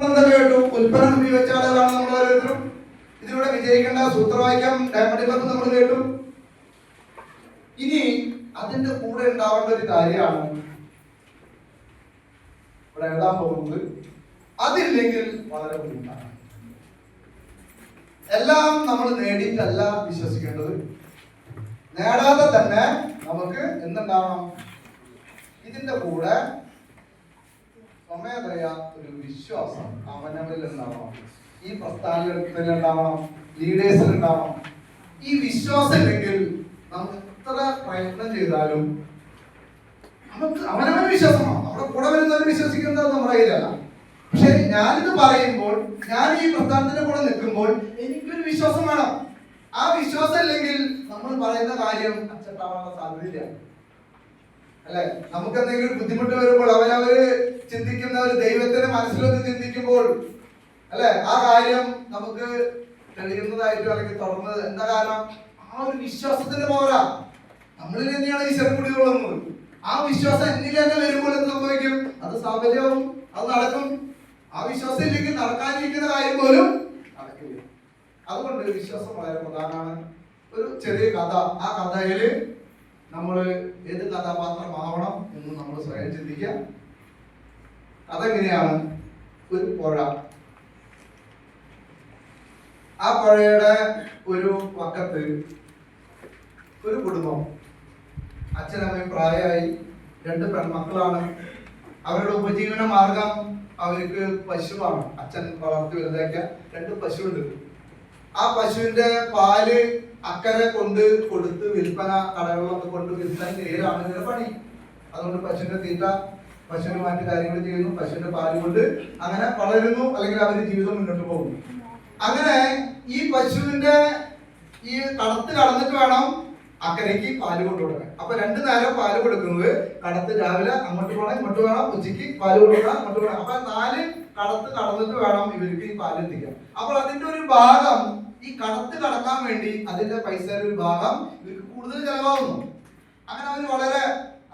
കേട്ടു ഉൽപ്പന്നം ഉപയോഗിച്ച ആളുകളാണ് നമ്മൾ ഓരോരുത്തരും ഇതിലൂടെ വിജയിക്കേണ്ട സൂത്രവാക്യം ഡയമണ്ട് ക്ലബ് നമ്മൾ കേട്ടു. ഇനി അതിന്റെ കൂടെ ഉണ്ടാവേണ്ട ഒരു കാര്യമാണ് ഇവിടെ എഴുതാൻ പോകുന്നത്. അതില്ലെങ്കിൽ വളരെ ബുദ്ധിമുട്ടാണ്. എല്ലാം നമ്മൾ നേടിയിട്ടല്ല വിശ്വസിക്കേണ്ടത്. നേടാതെ തന്നെ നമുക്ക് എന്തുണ്ടാവണം? ഇതിന്റെ കൂടെ സ്വമേധയ ഒരു വിശ്വാസം അവനവരിൽ ഉണ്ടാവണം. ഈ പ്രസ്ഥാനത്തിൽ ഉണ്ടാവണം ലീഡേഴ്സിൽ ഉണ്ടാവണം ഈ വിശ്വാസം ഇല്ലെങ്കിൽ നമുക്ക് എത്ര പ്രയത്നം ചെയ്താലും നമുക്ക് അവനവന് വിശ്വാസമാണ് നമ്മുടെ കൂടെ വരുന്നവർ വിശ്വസിക്കുന്നത് നമ്മുടെ കയ്യിലല്ല. പക്ഷെ ഞാനിത് പറയുമ്പോൾ ഞാൻ ഈ പ്രസ്ഥാനത്തിന്റെ കൂടെ നിൽക്കുമ്പോൾ എനിക്കൊരു വിശ്വാസം വേണം. ആ വിശ്വാസം ഇല്ലെങ്കിൽ നമ്മൾ പറയുന്ന കാര്യം അച്ചട്ടാവാനുള്ള സാധ്യതയില്ല. അല്ലെ? നമുക്ക് എന്തെങ്കിലും ബുദ്ധിമുട്ട് വരുമ്പോൾ അവരവര് ചിന്തിക്കുന്ന ഒരു ദൈവത്തിന്റെ മനസ്സിലൊന്ന് ചിന്തിക്കുമ്പോൾ അല്ലെ? ആ കാര്യം നമുക്ക് തെളിയുന്നതായിട്ടോ അല്ലെങ്കിൽ തുറന്നത് എന്താ കാരണം? ആ ഒരു വിശ്വാസത്തിന്റെ പോരാ നമ്മളിൽ തന്നെയാണ് ഈശ്വരൻ കുടികൊള്ളുന്നത് ആ വിശ്വാസം എന്നിൽ വരുമ്പോൾ എന്ത് സംഭവിക്കും? അത് സാഫല്യവും അത് നടക്കും. ആ വിശ്വാസം ഇല്ലെങ്കിൽ നടക്കാനിരിക്കുന്ന കാര്യം പോലും നടക്കില്ല. അതുകൊണ്ട് വിശ്വാസം വളരെ പ്രധാനമാണ്. ഒരു ചെറിയ കഥ. ആ കഥയിൽ നമ്മൾ ഏത് കഥാപാത്രമാവണം എന്ന് നമ്മൾ സ്വയം ചിന്തിക്കാം അതെങ്ങനെയാണ്? ഒരു പുഴ. ആ പുഴയുടെ ഒരു പക്കത്ത് ഒരു കുടുംബം. അച്ഛനമ്മയും പ്രായമായി. രണ്ട് പെൺമക്കളാണ്. അവരുടെ ഉപജീവന മാർഗം അവർക്ക് പശുവാണ്. അച്ഛൻ വളർത്തി വലുതാക്കിയ രണ്ട് പശുവുണ്ട് ആ പശുവിന്റെ പാൽ അക്കരെ കൊണ്ട് കൊടുത്ത് വിൽപ്പന കടകളിലൊക്കെ കൊണ്ട് വിൽപ്പന ചെയ്യലാണ് ഇതിന്റെ പണി. അതുകൊണ്ട് പശുവിന്റെ തീറ്റ പശുവിന് മറ്റു കാര്യങ്ങൾ ചെയ്യുന്നു പശുവിന്റെ പാൽ കൊണ്ട് അങ്ങനെ വളരുന്നു അല്ലെങ്കിൽ അവരുടെ ജീവിതം മുന്നോട്ട് പോകുന്നു. അങ്ങനെ ഈ പശുവിന്റെ ഈ കടത്ത് കടന്നിട്ട് വേണം അക്കരയ്ക്ക് പാൽ കൊണ്ടു കൊടുക്കാൻ. അപ്പൊ രണ്ടു നേരം പാൽ കൊടുക്കുന്നത് കടത്ത് രാവിലെ അങ്ങോട്ട് പോകണം ഇങ്ങോട്ട് വേണം ഉച്ചയ്ക്ക് പാൽ കൊടുക്കണം അങ്ങോട്ട് വേണം അപ്പൊ നാല് കടത്ത് കടന്നിട്ട് വേണം ഇവർക്ക് ഈ പാൽ എത്തിക്കാൻ. അപ്പോൾ അതിന്റെ ഒരു ഭാഗം ഈ കടത്ത് കടക്കാൻ വേണ്ടി അതിന്റെ പൈസയുടെ ഒരു ഭാഗം ഇവർക്ക് കൂടുതൽ ചെലവാകുന്നു. അങ്ങനെ അവർ വളരെ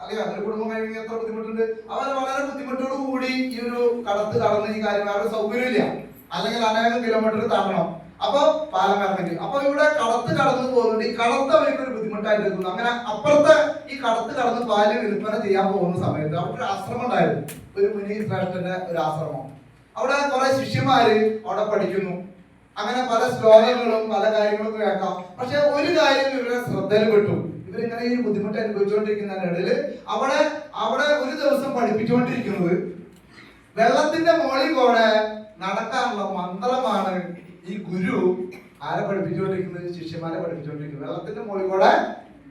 അല്ലെ അവരുടെ കുടുംബം കഴിഞ്ഞ എത്ര ബുദ്ധിമുട്ടുണ്ട്? അവർ വളരെ ബുദ്ധിമുട്ടോട് കൂടി ഈ ഒരു കടത്ത് കടന്ന് ഈ കാര്യം അവരുടെ സൗകര്യമില്ല. അല്ലെങ്കിൽ അനേകം കിലോമീറ്റർ താങ്ങണം അപ്പൊ പാലം വരണമെങ്കിൽ. അപ്പൊ ഇവിടെ കടത്ത് കടന്നു പോകുന്നുണ്ട്. ഈ കടത്ത് അവർക്ക് ഒരു ബുദ്ധിമുട്ടായിട്ട് നിൽക്കുന്നു അങ്ങനെ അപ്പുറത്തെ ഈ കടത്ത് കടന്ന് പാൽ വിൽപ്പന ചെയ്യാൻ പോകുന്ന സമയത്ത് അവിടെ ഒരു ആശ്രമം ഉണ്ടായിരുന്നു. ഒരു മുനി ശ്രേഷ്ഠന്റെ ഒരു ആശ്രമം. അവിടെ കുറെ ശിഷ്യന്മാര് അവിടെ പഠിക്കുന്നു. അങ്ങനെ പല ശ്ലോകങ്ങളും പല കാര്യങ്ങളും കേൾക്കാം. പക്ഷെ ഒരു കാര്യം ഇവരുടെ ശ്രദ്ധയിൽ പെട്ടു. ഇവരിങ്ങനെ ഈ ബുദ്ധിമുട്ട് അനുഭവിച്ചുകൊണ്ടിരിക്കുന്നതിന്റെ ഇടയിൽ അവിടെ അവിടെ ഒരു ദിവസം പഠിപ്പിച്ചുകൊണ്ടിരിക്കുന്നത് വെള്ളത്തിന്റെ മോളി കൂടെ നടക്കാനുള്ള മന്ത്രമാണ് ഈ ഗുരു ആരെ പഠിപ്പിച്ചുകൊണ്ടിരിക്കുന്നത്? ശിഷ്യന്മാരെ പഠിപ്പിച്ചുകൊണ്ടിരിക്കുന്നത്. വെള്ളത്തിന്റെ മുകളിൽ കൂടെ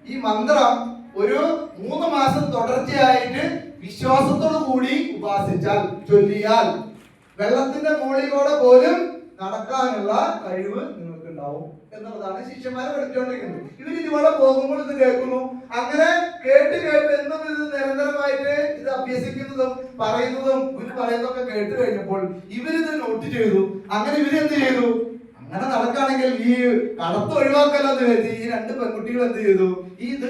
ഈ മന്ത്രം ഒരു മൂന്ന് മാസം തുടർച്ചയായിട്ട് വിശ്വാസത്തോടു കൂടി ഉപാസിച്ചാൽ ചൊല്ലിയാൽ. വെള്ളത്തിന്റെ മുകളിൽ കൂടെ പോലും നടക്കാനുള്ള കഴിവ് നിങ്ങൾക്ക് ഉണ്ടാവും എന്നുള്ളതാണ് ശിഷ്യന്മാരെ പഠിച്ചുകൊണ്ടിരിക്കുന്നത്. ഇവർ ഇതുപോലെ പോകുമ്പോൾ ഇത് കേൾക്കുന്നു. അങ്ങനെ കേട്ട് കേട്ട് എന്നും ഇത് നിരന്തരമായിട്ട് ഇത് അഭ്യസിക്കുന്നതും പറയുന്നതും ഇവർ പറയുന്നതൊക്കെ കേട്ട് കഴിഞ്ഞപ്പോൾ ഇവരിത് നോട്ട് ചെയ്തു. അങ്ങനെ ഇവർ എന്ത് ചെയ്തു? അങ്ങനെ നടക്കുകയാണെങ്കിൽ ഈ കടത്ത് ഒഴിവാക്കല്ലോ എന്ന് കരുതി ഈ രണ്ട് പെൺകുട്ടികൾ എന്ത് ചെയ്തു? ഈ ഇത്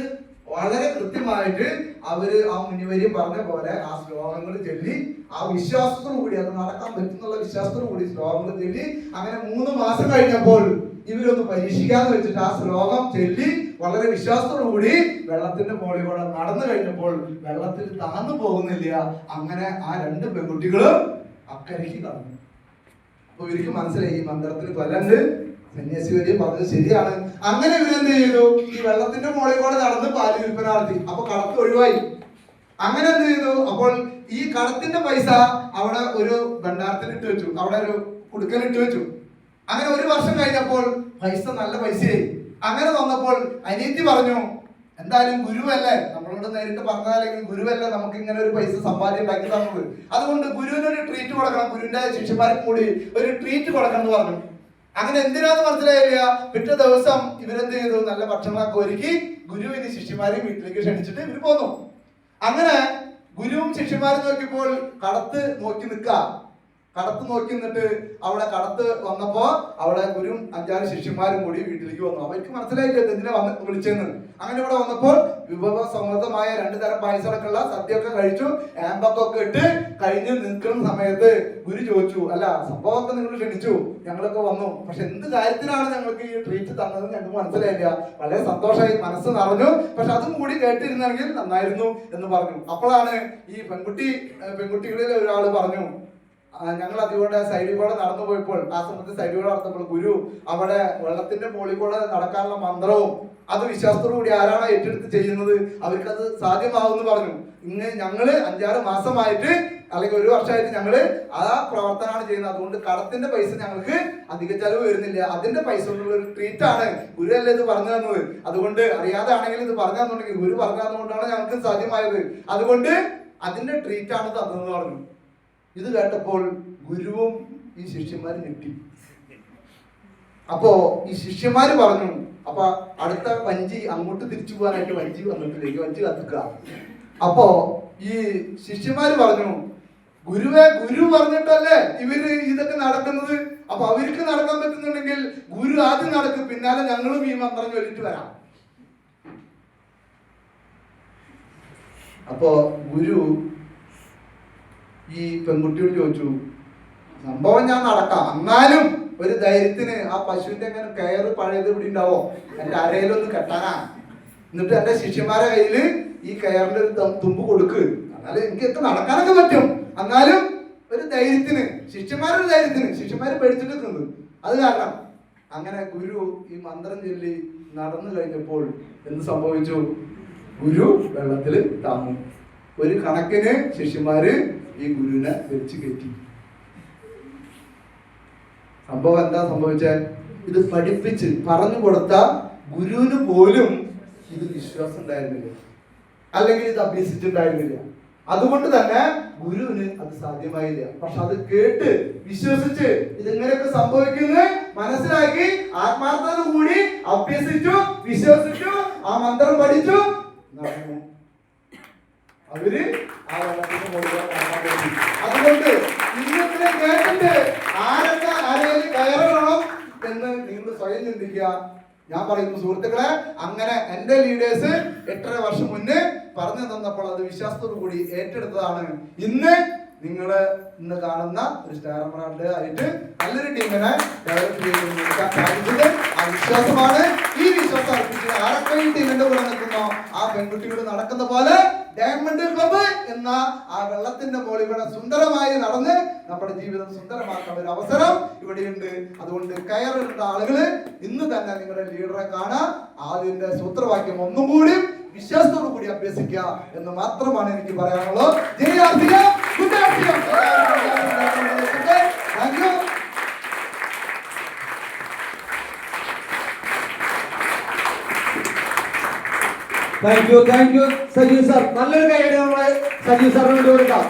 വളരെ കൃത്യമായിട്ട് അവർ ആ മുനിവരി പറഞ്ഞ പോലെ ആ ശ്ലോകങ്ങൾ ചൊല്ലി ആ വിശ്വാസത്തോടു കൂടി അത് നടക്കാൻ പറ്റുന്നുള്ള വിശ്വാസത്തോടു കൂടി ശ്ലോകങ്ങൾ ചൊല്ലി അങ്ങനെ മൂന്ന് മാസം കഴിഞ്ഞപ്പോൾ ഇവരൊന്ന് പരീക്ഷിക്കാന്ന് വെച്ചിട്ട് ആ ശ്ലോകം ചൊല്ലി വളരെ വിശ്വാസത്തോടു കൂടി വെള്ളത്തിന്റെ മുകളിൽ കൂടെ നടന്നു കഴിഞ്ഞപ്പോൾ വെള്ളത്തിൽ താന്നു പോകുന്നില്ല. അങ്ങനെ ആ രണ്ട് പെൺകുട്ടികളും അക്കരയ്ക്ക് കടന്നു. അപ്പൊ ഇവർക്ക് മനസ്സിലായി ഈ മന്ത്രത്തിന് കൊല്ലണ്ട് സന്യാസി വലിയ പറഞ്ഞത് ശരിയാണ്. അങ്ങനെ ഇവരെന്ത് ചെയ്തു? ഈ വെള്ളത്തിന്റെ മുകളിൽ കൂടെ നടന്ന് പാൽ വിൽപ്പന നടത്തി. അപ്പൊ കടത്ത് ഒഴിവായി. അങ്ങനെ എന്ത് ചെയ്തു? അപ്പോൾ ഈ കടത്തിന്റെ പൈസ അവിടെ ഒരു ഭണ്ഡാരത്തിൽ ഇട്ട് വെച്ചു. അവിടെ ഒരു കുടുക്കൽ ഇട്ട് വെച്ചു. അങ്ങനെ ഒരു വർഷം കഴിഞ്ഞപ്പോൾ പൈസ നല്ല പൈസയായി. അങ്ങനെ വന്നപ്പോൾ അനിയത്തി പറഞ്ഞു എന്തായാലും ഗുരുവല്ലേ? നമ്മളോട് നേരിട്ട് പറഞ്ഞാലെങ്കിൽ ഗുരുവല്ലേ നമുക്ക് ഇങ്ങനെ ഒരു പൈസ സമ്പാദ്യം ഉണ്ടാക്കി തന്നത്? അതുകൊണ്ട് ഗുരുവിനൊരു ട്രീറ്റ് കൊടുക്കണം. ഗുരുവിന്റെ ശിഷ്യന്മാർക്ക് കൂടി ഒരു ട്രീറ്റ് കൊടുക്കണം എന്ന് പറഞ്ഞു. അങ്ങനെ എന്തിനാന്ന് മനസ്സിലായില്ല? പിറ്റേ ദിവസം ഇവരെന്ത് ചെയ്തു? നല്ല ഭക്ഷണമൊക്കെ ഒരുക്കി ഗുരുവിന് ശിഷ്യന്മാരെയും വീട്ടിലേക്ക് ക്ഷണിച്ചിട്ട് ഇവർ പോന്നു. അങ്ങനെ ഗുരുവും ശിഷ്യന്മാരും നോക്കിയപ്പോൾ കടത്ത് നോക്കി നിൽക്കുക. കടത്ത് നോക്കി നിന്നിട്ട് അവിടെ കടത്ത് വന്നപ്പോ അവിടെ ഗുരും അഞ്ചാറ് ശിഷ്യന്മാരും കൂടി വീട്ടിലേക്ക് വന്നു. അവർക്ക് മനസ്സിലായില്ല എന്തിനെ വന്ന് വിളിച്ചെന്ന്. അങ്ങനെ ഇവിടെ വന്നപ്പോൾ വിഭവ സമൃദ്ധമായ രണ്ടു തരം പായസമൊക്കെയുള്ള സദ്യയൊക്കെ കഴിച്ചു. ആമ്പൊക്കെ ഇട്ട് കഴിഞ്ഞ് നിൽക്കുന്ന സമയത്ത് ഗുരു ചോദിച്ചു അല്ല സംഭവമൊക്കെ നിങ്ങൾ ക്ഷണിച്ചു. ഞങ്ങളൊക്കെ വന്നു. പക്ഷെ എന്ത് കാര്യത്തിലാണ് ഞങ്ങൾക്ക് ഈ ട്രീറ്റ് തന്നതെന്ന് ഞങ്ങൾക്ക് മനസ്സിലായില്ല. വളരെ സന്തോഷമായി മനസ്സ് നിറഞ്ഞു. പക്ഷെ അതും കൂടി കേട്ടിരുന്നെങ്കിൽ നന്നായിരുന്നു എന്ന് പറഞ്ഞു. അപ്പോഴാണ് ഈ പെൺകുട്ടി പെൺകുട്ടികളിലെ ഒരാൾ പറഞ്ഞു ഞങ്ങൾ അതുകൊണ്ട് സൈഡിൽ കൂടെ നടന്നു പോയപ്പോൾ ആ സമയത്ത് സൈഡിൽ കൂടെ നടന്നപ്പോൾ ഗുരു അവിടെ വെള്ളത്തിന്റെ മുകളിൽ കൂടെ നടക്കാനുള്ള മന്ത്രവും അത് വിശ്വാസത്തോടു കൂടി ആരാണ് ഏറ്റെടുത്ത് ചെയ്യുന്നത് അവർക്കത് സാധ്യമാവുമെന്ന് പറഞ്ഞു. ഇന്ന് ഞങ്ങൾ അഞ്ചാറ് മാസമായിട്ട് അല്ലെങ്കിൽ ഒരു വർഷമായിട്ട് ഞങ്ങൾ ആ പ്രവർത്തനമാണ് ചെയ്യുന്നത്. അതുകൊണ്ട് കടത്തിന്റെ പൈസ ഞങ്ങൾക്ക് അധിക ചെലവ് വരുന്നില്ല. അതിന്റെ പൈസ കൊണ്ടുള്ള ഒരു ട്രീറ്റ് ആണ് ഗുരു അല്ലേ ഇത് പറഞ്ഞു തന്നത്. അതുകൊണ്ട് അറിയാതെ ആണെങ്കിൽ ഇത് പറഞ്ഞു തന്നുണ്ടെങ്കിൽ ഗുരു പറഞ്ഞു തന്നുകൊണ്ടാണ് ഞങ്ങൾക്ക് സാധ്യമായത്. അതുകൊണ്ട് അതിന്റെ ട്രീറ്റ് ആണ് തന്നതെന്ന് പറഞ്ഞു. ഇത് കേട്ടപ്പോൾ ഗുരുവും ഈ ശിഷ്യന്മാരും ഞെട്ടി. അപ്പോ ഈ ശിഷ്യന്മാര് പറഞ്ഞു അപ്പൊ അടുത്ത വഞ്ചി അങ്ങോട്ട് തിരിച്ചു പോകാനായിട്ട് വഞ്ചി വന്നിട്ടില്ല? വഞ്ചി കത്തുക അപ്പോ ഈ ശിഷ്യന്മാര് പറഞ്ഞു ഗുരുവെ ഗുരു പറഞ്ഞിട്ടല്ലേ ഇവർ ഇതൊക്കെ നടക്കുന്നത്? അപ്പൊ അവർക്ക് നടക്കാൻ പറ്റുന്നുണ്ടെങ്കിൽ ഗുരു ആദ്യം നടക്കും പിന്നാലെ ഞങ്ങളും ഈ മന്ത്രം ചൊല്ലിട്ട് വരാം. അപ്പോ ഗുരു ഈ പെൺകുട്ടിയോട് ചോദിച്ചു സംഭവം ഞാൻ നടക്കാം. എന്നാലും ഒരു ധൈര്യത്തിന് ആ പശുവിന്റെ അങ്ങനെ കയറ് പഴയത് ഇവിടെ ഉണ്ടാവോ? എന്റെ അരയിലൊന്ന് കെട്ടാനാ. എന്നിട്ട് എന്റെ ശിഷ്യന്മാരെ കയ്യിൽ ഈ കയറിന്റെ ഒരു തുമ്പ് കൊടുക്ക്. എന്നാലും എത്ര നടക്കാനൊക്കെ പറ്റും. എന്നാലും ഒരു ധൈര്യത്തിന് ശിഷ്യന്മാരുടെ ധൈര്യത്തിന് ശിഷ്യന്മാരെ പേടിച്ചിട്ട് അത് കാരണം അങ്ങനെ ഗുരു ഈ മന്ത്രം ചൊല്ലി നടന്നു കഴിഞ്ഞപ്പോൾ എന്ത് സംഭവിച്ചു? ഗുരു വെള്ളത്തിൽ താങ്ങും. ഒരു കണക്കിന് ശിഷ്യന്മാര് ഈ ഗുരുവിനെ വെച്ച് കയറ്റി. സംഭവം എന്താ സംഭവിച്ചാൽ ഇത് പഠിപ്പിച്ച് പറഞ്ഞു കൊടുത്ത ഗുരുവിന് പോലും ഇത് വിശ്വാസം ഉണ്ടായിരുന്നില്ല. അല്ലെങ്കിൽ ഇത് അഭ്യസിച്ചിട്ടുണ്ടായിരുന്നില്ല അതുകൊണ്ട് തന്നെ ഗുരുവിന് അത് സാധ്യമായില്ല. പക്ഷെ അത് കേട്ട് വിശ്വസിച്ച് ഇതെങ്ങനെയൊക്കെ സംഭവിക്കുന്നു മനസ്സിലാക്കി ആത്മാർത്ഥത കൂടി അഭ്യസിച്ചു വിശ്വസിച്ചു ആ മന്ത്രം പഠിച്ചു. അവർ ആ വെള്ളത്തിന്റെ മുകളിൽ നടക്കാൻ അതുകൊണ്ട് ഇന്നത്തെ കേട്ടിട്ട് ആരൊക്കെ ആരെയും കയറണം എന്ന് നിങ്ങൾ സ്വയം ചിന്തിക്കുക. ഞാൻ പറയുന്നു സുഹൃത്തുക്കളെ അങ്ങനെ എന്റെ ലീഡേഴ്സ് എട്ടര വർഷം മുന്നേ പറഞ്ഞു തന്നപ്പോൾ അത് വിശ്വാസത്തോടു കൂടി ഏറ്റെടുത്തതാണ്. ഇന്ന് നിങ്ങൾ ഇന്ന് കാണുന്ന ഒരു സ്റ്റാർ ബ്രാൻഡ് ആയിട്ട് നല്ലൊരു ടീമിനെ ഡെവലപ്പ് ചെയ്ത് കൊടുക്കാൻ സാധിച്ചത് ആ വിശ്വാസമാണ്. ഈ വിശ്വാസം അർപ്പിച്ചത് ആരൊക്കെ ഈ ടീമിന്റെ കൂടെ നിൽക്കുന്നോ. ആ പെൺകുട്ടിയോട് നടക്കുന്ന പോലെ ഡയമണ്ട് ക്ലബ് എന്ന ആ വെള്ളത്തിന്റെ മുകളിൽ ഇവിടെ സുന്ദരമായി നടന്ന് നമ്മുടെ ജീവിതം സുന്ദരമാക്കാൻ ഒരു അവസരം ഇവിടെയുണ്ട് അതുകൊണ്ട് കയറിട്ട ആളുകൾ ഇന്ന് തന്നെ നിങ്ങളുടെ ലീഡറെ കാണാൻ അതിന്റെ സൂത്രവാക്യം ഒന്നും കൂടി വിശ്വാസത്തോടു കൂടി അഭ്യസിക്കുക എന്ന് മാത്രമാണ് എനിക്ക് പറയാനുള്ളത്. ജയാർത്ഥികം thank you thank you thank you Sajeev sir നല്ലൊരു കൈയുടെ നമ്മളെ സജീവ് സാറിന് വേണ്ടി കൊടുക്കാം.